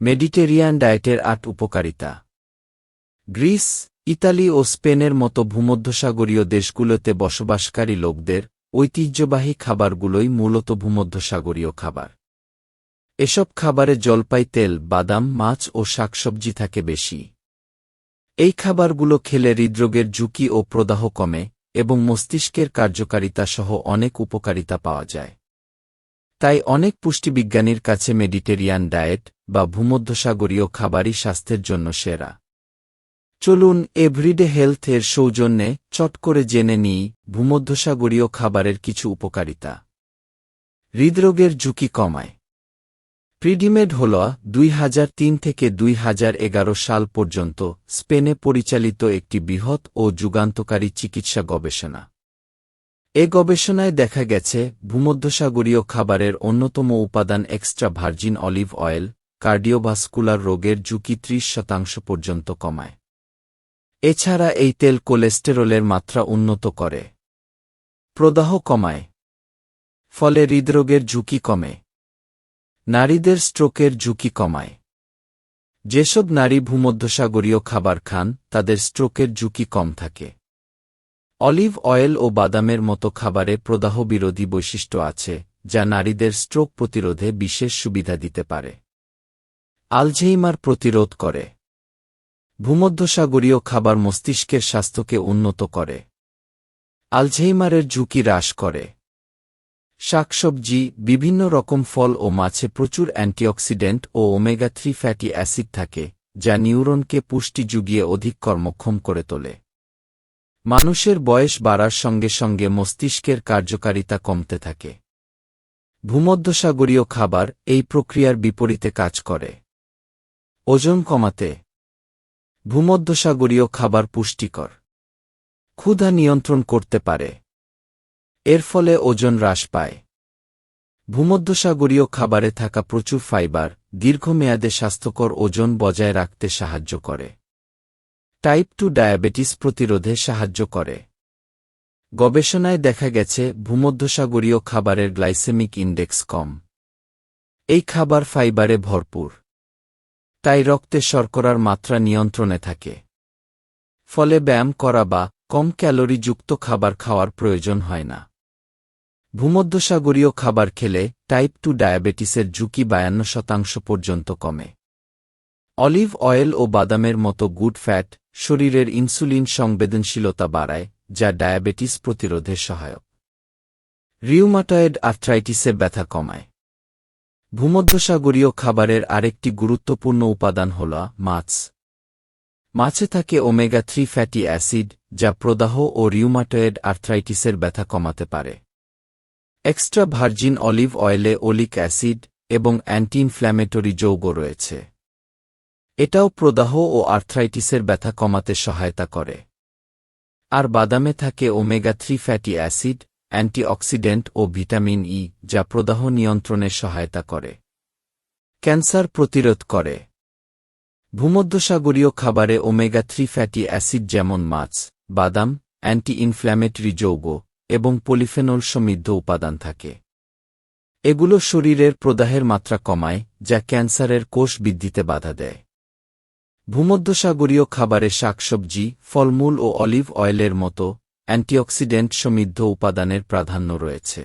Mediterranean ডায়েটের আট উপকারিতা। গ্রিস, ইতালি ও স্পেনের মতো ভূমধ্যসাগরীয় দেশগুলোতে বসবাসকারী লোকদের ঐতিহ্যবাহী খাবারগুলোই মূলত ভূমধ্যসাগরীয় খাবার। এসব খাবারে জলপাই, তেল, বাদাম, মাছ ও শাকসবজি থাকে বেশি। এই খাবারগুলো খেলে হৃদরোগের ঝুঁকি ও প্রদাহ কমে এবং মস্তিষ্কের কার্যকারিতা সহ অনেক উপকারিতা পাওয়া যায়। তাই অনেক পুষ্টিবিজ্ঞানীর কাছে মেডিটেরিয়ান ডায়েট বা ভূমধ্যসাগরীয় খাবারই স্বাস্থ্যের জন্য সেরা। চলুন এভরিডে হেলথ এর সৌজন্যে চট করে জেনে নিই ভূমধ্যসাগরীয় খাবারের কিছু উপকারিতা। হৃদরোগের ঝুঁকি কমায়। প্রিডিমেড হল দুই হাজার তিন থেকে দুই হাজার এগারো সাল পর্যন্ত স্পেনে পরিচালিত একটি বৃহৎ ও যুগান্তকারী চিকিৎসা গবেষণা। এ গবেষণায় দেখা গেছে, ভূমধ্যসাগরীয় খাবারের অন্যতম উপাদান extra virgin olive oil cardiovascular রোগের ঝুঁকি ত্রিশ শতাংশ পর্যন্ত কমায়। এছাড়া এই তেল কোলেস্টেরলের মাত্রা উন্নত করে। প্রদাহ কমায়। ফলে হৃদরোগের ঝুঁকি কমে। নারীদের স্ট্রোকের ঝুঁকি কমায়। যেসব নারী ভূমধ্যসাগরীয় খাবার খান, তাদের স্ট্রোকের ঝুঁকি কম থাকে। অলিভ অয়েল ও বাদামের মতো খাবারে প্রদাহ বিরোধী বৈশিষ্ট্য আছে, যা নারীদের স্ট্রোক প্রতিরোধে বিশেষ সুবিধা দিতে পারে। আলঝেইমার প্রতিরোধ করে। ভূমধ্যসাগরীয় খাবার মস্তিষ্কের স্বাস্থ্যকে উন্নত করে। আলঝেইমারের ঝুঁকি হ্রাস করে। শাকসবজি, বিভিন্ন রকম ফল ও মাছে প্রচুর অ্যান্টিঅক্সিডেন্ট ও ওমেগা থ্রি ফ্যাটি অ্যাসিড থাকে, যা নিউরনকে পুষ্টি যুগিয়ে অধিক কর্মক্ষম করে তোলে। মানুষের বয়স বাড়ার সঙ্গে সঙ্গে মস্তিষ্কের কার্যকারিতা কমতে থাকে। ভূমধ্যসাগরীয় খাবার এই প্রক্রিয়ার বিপরীতে কাজ করে। ওজন কমাতে। ভূমধ্যসাগরীয় খাবার পুষ্টিকর। ক্ষুধা নিয়ন্ত্রণ করতে পারে। এর ফলে ওজন হ্রাস পায়। ভূমধ্যসাগরীয় খাবারে থাকা প্রচুর ফাইবার দীর্ঘমেয়াদে স্বাস্থ্যকর ওজন বজায় রাখতে সাহায্য করে। টাইপ টু ডায়াবেটিস প্রতিরোধে সাহায্য করে। গবেষণায় দেখা গেছে, ভূমধ্যসাগরীয় খাবারের গ্লাইসেমিক ইন্ডেক্স কম। এই খাবার ফাইবারে ভরপুর। তাই রক্তে শর্করার মাত্রা নিয়ন্ত্রণে থাকে। ফলে ব্যায়াম করা বা কম ক্যালোরিযুক্ত খাবার খাওয়ার প্রয়োজন হয় না। ভূমধ্যসাগরীয় খাবার খেলে টাইপ টু ডায়াবেটিসের ঝুঁকি বায়ান্ন শতাংশ পর্যন্ত কমে। অলিভ অয়েল ও বাদামের মতো গুড ফ্যাট শরীরের ইনসুলিন সংবেদনশীলতা বাড়ায়, যা ডায়াবেটিস প্রতিরোধে সহায়ক। রিউমাটয়েড আর্থ্রাইটিসে ব্যথা কমায়। ভূমধ্যসাগরীয় খাবারের আরেকটি গুরুত্বপূর্ণ উপাদান হল মাছ। মাছে থাকে ওমেগা থ্রি ফ্যাটি অ্যাসিড, যা প্রদাহ ও রিউমাটয়েড আর্থ্রাইটিসের ব্যথা কমাতে পারে। এক্সট্রা ভার্জিন অলিভ অয়েলে ওলিক অ্যাসিড এবং অ্যান্টি ইনফ্ল্যামেটরি যৌগ রয়েছে। এটাও প্রদাহ ও আর্থ্রাইটিসের ব্যথা কমাতে সহায়তা করে। আর বাদামে থাকে omega three fatty acid, antioxidant ও ভিটামিন ই, যা প্রদাহ নিয়ন্ত্রণে সহায়তা করে। ক্যান্সার প্রতিরোধ করে। ভূমধ্যসাগরীয় খাবারে ওমেগা থ্রি ফ্যাটি অ্যাসিড যেমন মাছ, বাদাম অ্যান্টি ইনফ্ল্যামেটরি যৌগ এবং পলিফেনল সমৃদ্ধ উপাদান থাকে। এগুলো শরীরের প্রদাহের মাত্রা কমায়, যা ক্যান্সারের কোষ বৃদ্ধিতে বাধা দেয়। ভূমধ্যসাগরীয় খাবারে শাকসবজি, ফলমূল ও অলিভ অয়েলের মতো অ্যান্টিঅক্সিডেন্ট সমৃদ্ধ উপাদানের প্রাধান্য রয়েছে।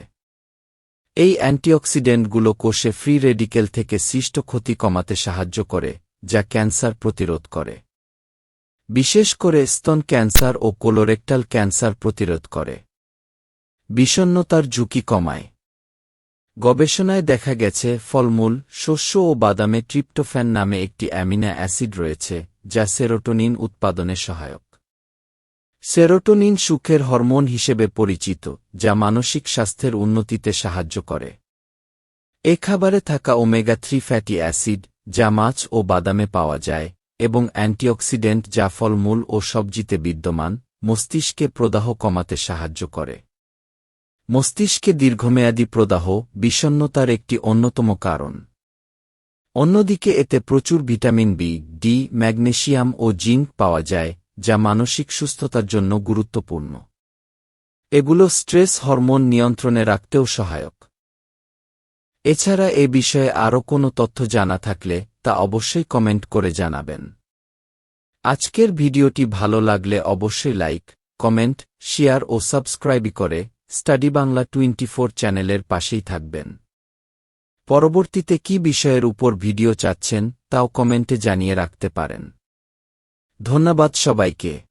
এই অ্যান্টিঅক্সিডেন্টগুলো কোষে ফ্রি রেডিকেল থেকে সৃষ্ট ক্ষতি কমাতে সাহায্য করে, যা ক্যান্সার প্রতিরোধ করে। বিশেষ করে স্তন ক্যান্সার ও কোলোরেক্টাল ক্যান্সার প্রতিরোধ করে। বিষণ্নতার ঝুঁকি কমায়। গবেষণায় দেখা গেছে, ফলমূল, শস্য ও বাদামে ট্রিপ্টোফ্যান নামে একটি অ্যামিনা অ্যাসিড রয়েছে, যা সেরোটোনিন উৎপাদনে সহায়ক। সেরোটোনিন সুখের হরমোন হিসেবে পরিচিত, যা মানসিক স্বাস্থ্যের উন্নতিতে সাহায্য করে। এ খাবারে থাকা ওমেগা থ্রি ফ্যাটি অ্যাসিড, যা মাছ ও বাদামে পাওয়া যায়, এবং অ্যান্টিঅক্সিডেন্ট যা ফলমূল ও সবজিতে বিদ্যমান, মস্তিষ্কে প্রদাহ কমাতে সাহায্য করে। মস্তিষ্কে দীর্ঘমেয়াদী প্রদাহ বিষণ্নতার একটি অন্যতম কারণ। অন্যদিকে এতে প্রচুর ভিটামিন বি, ডি, ম্যাগনেশিয়াম ও জিঙ্ক পাওয়া যায়, যা মানসিক সুস্থতার জন্য গুরুত্বপূর্ণ। এগুলো স্ট্রেস হরমোন নিয়ন্ত্রণে রাখতেও সহায়ক। এছাড়া এ বিষয়ে আরও কোনো তথ্য জানা থাকলে তা অবশ্যই কমেন্ট করে জানাবেন। আজকের ভিডিওটি ভালো লাগলে অবশ্যই লাইক, কমেন্ট, শেয়ার ও সাবস্ক্রাইব করে স্টাডি বাংলা টোয়েন্টি চ্যানেলের পাশেই থাকবেন। পরবর্তীতে কি বিষয়ের উপর ভিডিও চাচ্ছেন, তাও কমেন্টে জানিয়ে রাখতে পারেন। ধন্যবাদ সবাইকে।